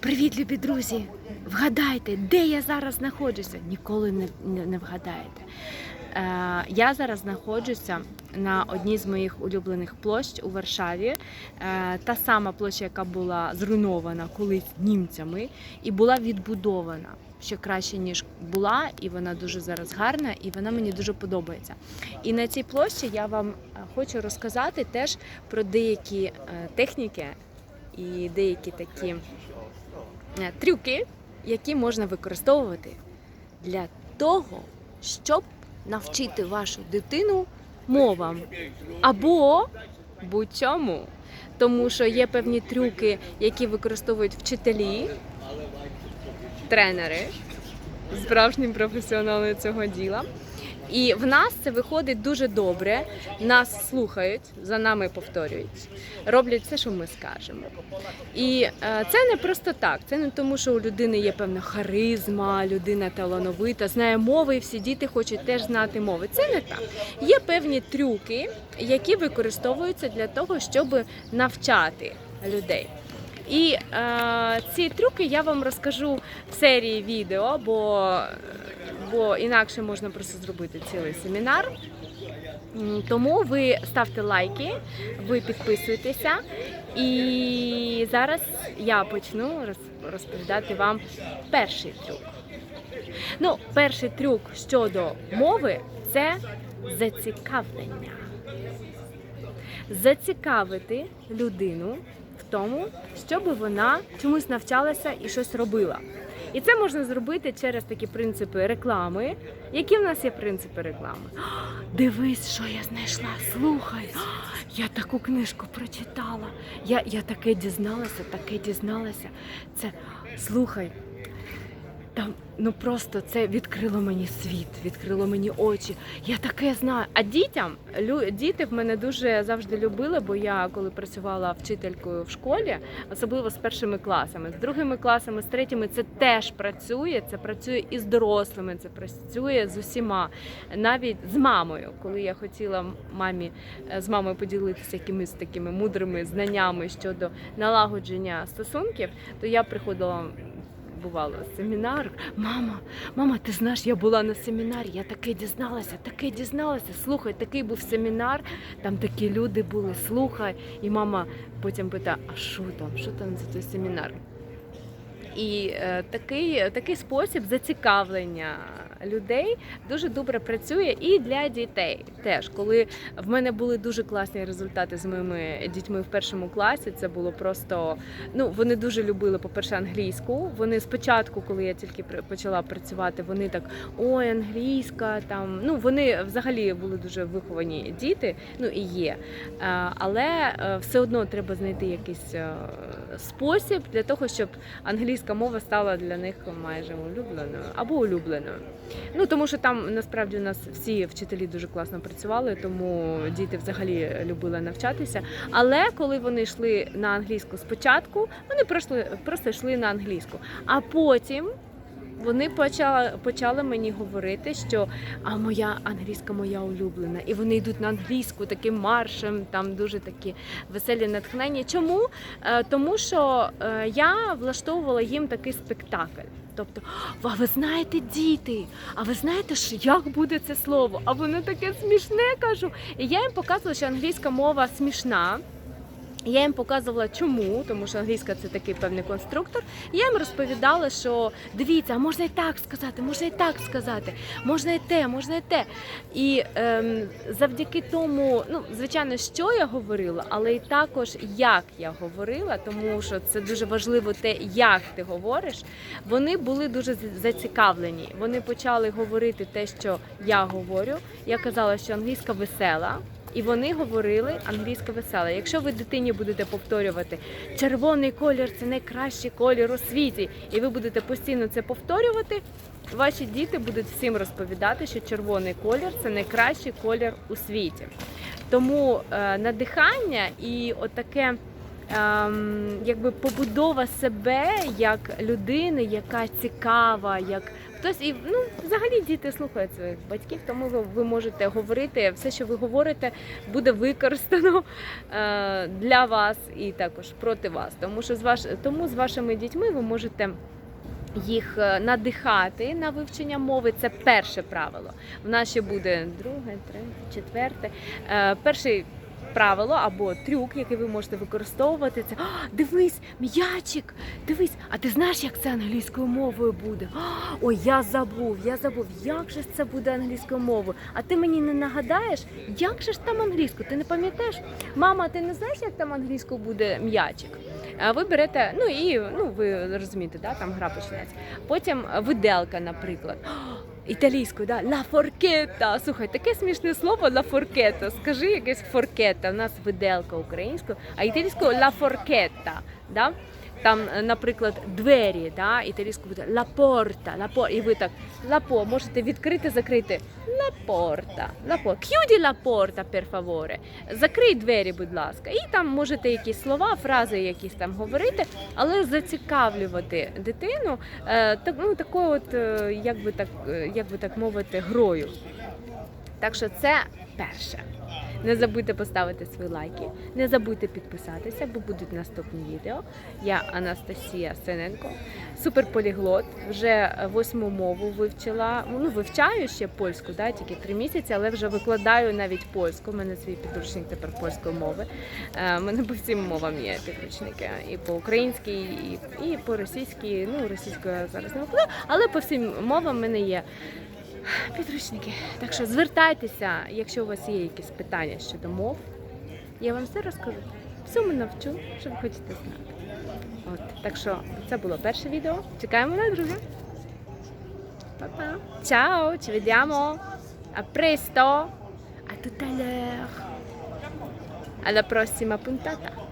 Привіт, любі друзі! Вгадайте, де я зараз знаходжуся? Ніколи не, не, не вгадаєте. Е, я зараз знаходжуся на одній з моїх улюблених площ у Варшаві. Е, та сама площа, яка була зруйнована колись німцями, і була відбудована ще краще, ніж була, і вона дуже зараз гарна, і вона мені дуже подобається. І на цій площі я вам е, хочу розказати теж про деякі е, техніки і деякі такі трюки, які можна використовувати для того, щоб навчити вашу дитину мовам або будь-чому. Тому що є певні трюки, які використовують вчителі, тренери, справжні професіонали цього діла. І в нас це виходить дуже добре. Нас слухають, за нами повторюють, роблять все, що ми скажемо. І е, це не просто так. Це не тому, що у людини є певна харизма, людина талановита, знає мови, і всі діти хочуть теж знати мови. Це не так. Є певні трюки, які використовуються для того, щоб навчати людей. І е, ці трюки я вам розкажу в серії відео, бо, бо інакше можна просто зробити цілий семінар. Тому ви ставте лайки, ви підписуйтеся, і зараз я почну роз- розповідати вам перший трюк. Ну, перший трюк щодо мови це зацікавлення. Зацікавити людину тому, щоб вона чомусь навчалася і щось робила. І це можна зробити через такі принципи реклами. Які в нас є принципи реклами? Дивись, що я знайшла. Слухай, я таку книжку прочитала. Я, я таке дізналася, таке дізналася. Це слухай. Там ну просто це відкрило мені світ, відкрило мені очі. Я таке знаю. А дітям діти в мене дуже завжди любили, бо я коли працювала вчителькою в школі, особливо з першими класами, з другими класами, з третіми, це теж працює. Це працює і з дорослими, це працює з усіма, навіть з мамою. Коли я хотіла мамі е, з мамою поділитися якимись такими мудрими знаннями щодо налагодження стосунків, то я приходила бувало семінар. Мама, мама, ти знаєш, я була на семінарі, я таке дізналася, таке дізналася. Слухай, такий був семінар, там такі люди були, слухай. І мама потім питає, а що там, що там за той семінар? І е, такий, такий спосіб зацікавлення людей дуже добре працює і для дітей теж. Коли в мене були дуже класні результати з моїми дітьми в першому класі, це було просто ну вони дуже любили, по-перше, англійську. Вони спочатку, коли я тільки почала працювати, вони так ой, англійська там. Ну вони взагалі були дуже виховані діти, ну і є. Е, Але е, все одно треба знайти якийсь е, спосіб для того, щоб англійська мова стала для них майже улюбленою або улюбленою. Ну тому що там насправді у нас всі вчителі дуже класно працювали, тому діти взагалі любили навчатися. Але коли вони йшли на англійську спочатку, вони просто, просто йшли на англійську, а потім. Вони почали, почали мені говорити, що а моя англійська моя улюблена, і вони йдуть на англійську таким маршем, там дуже такі веселі натхнення. Чому? Е, тому що е, я влаштовувала їм такий спектакль. Тобто, а ви знаєте, діти, а ви знаєте, що як буде це слово? А воно таке смішне кажу. І я їм показувала, що англійська мова смішна. Я їм показувала чому, тому що англійська це такий певний конструктор. Я їм розповідала, що дивіться, можна і так сказати, можна і так сказати, можна і те, можна і те. І ем, завдяки тому, ну звичайно, що я говорила, але і також як я говорила, тому що це дуже важливо те, як ти говориш. Вони були дуже зацікавлені. Вони почали говорити те, що я говорю. Я казала, що англійська весела. І вони говорили англійська весела. Якщо ви дитині будете повторювати червоний колір це найкращий колір у світі, і ви будете постійно це повторювати, ваші діти будуть всім розповідати, що червоний колір це найкращий колір у світі. Тому е, надихання і отаке якби побудова себе як людини, яка цікава, як хтось і ну взагалі діти слухають своїх батьків, тому ви, ви можете говорити все, що ви говорите, буде використано е, для вас і також проти вас. Тому що з ваш тому з вашими дітьми ви можете. Їх е, надихати на вивчення мови це перше правило. В нас ще буде друге, третє, четверте. Е, перший правило або трюк, який ви можете використовувати, це «А, дивись, м'ячик, дивись, а ти знаєш, як це англійською мовою буде? «А, Ой, я забув, я забув, як же це буде англійською мовою? А ти мені не нагадаєш, як же ж там англійською? Ти не пам'ятаєш? Мама, ти не знаєш, як там англійською буде м'ячик? А ви берете, ну і ну ви розумієте, да, там гра починається. Потім виделка, наприклад. Італійською, да, ла форкета. Слухай, таке смішне слово ла форкета. Скажи якесь форкета. У нас виделка українською, а італійською ла форкета. Да? Там, е, наприклад, двері, да? італійською буде ла порта, ла пор... і ви так ла по можете відкрити, закрити ла порта, ла пор... Chiudi la porta, per favore. Закрий двері, будь ласка. І там можете якісь слова, фрази якісь там говорити, але зацікавлювати дитину е, так, ну, такою от, е, як би так, як би так мовити, грою. Так що це перше. Не забудьте поставити свої лайки, не забудьте підписатися, бо будуть наступні відео. Я Анастасія Синенко, суперполіглот. Вже восьму мову вивчила. Ну, вивчаю ще польську, да, тільки три місяці, але вже викладаю навіть польську. У мене свій підручник тепер польської мови. Е, У мене по всім мовам є підручники. І по українській, і, і по російській. Ну, російською зараз не викладаю, але по всім мовам в мене є підручники. Так що звертайтеся, якщо у вас є якісь питання щодо мов, я вам все розкажу. Всьому навчу, що ви хочете знати. От, так що це було перше відео. Чекаємо на друге. Па-па. Ciao, ci vediamo. A presto. A tutta l'heure. Alla prossima puntata.